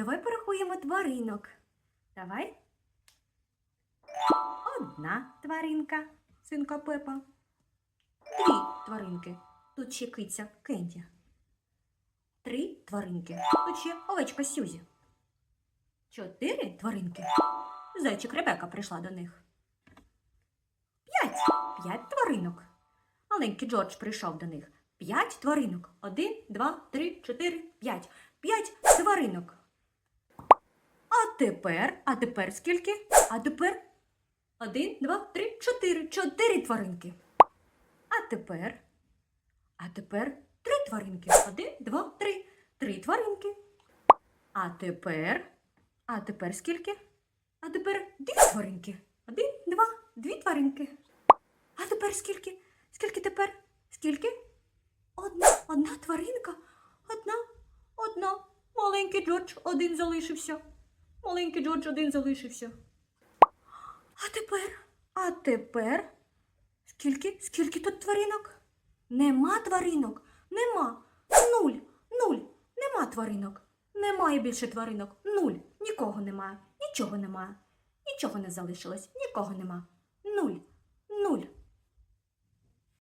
давай порахуємо тваринок. Давай. Одна тваринка, свинка Пепа. Дві тваринки. Тут ще киця Кенді. Три тваринки. Тут ще овечка Сюзі. Чотири тваринки. Зайчик Ребека прийшла до них. П'ять. П'ять тваринок. Маленький Джордж прийшов до них. П'ять тваринок. Один, два, три, чотири, п'ять. П'ять тваринок. Тепер, а тепер скільки? А тепер один, два, три, чотири. Чотири тваринки. А тепер, а тепер три тваринки. Один, два, три. Три тваринки. А тепер, а тепер скільки? А тепер дві тваринки. Один, два, дві тваринки. А тепер скільки? Скільки тепер? Скільки? Одна, одна тваринка. Одна, одна. Маленький Джордж один залишився. Маленький Джордж один залишився. А тепер, а тепер. Скільки? Скільки тут тваринок? Нема тваринок. Нема. Нуль. Нуль. Нема тваринок. Немає більше тваринок. Нуль. Нікого немає. Нічого немає. Нічого не залишилось. Нікого нема. Нуль.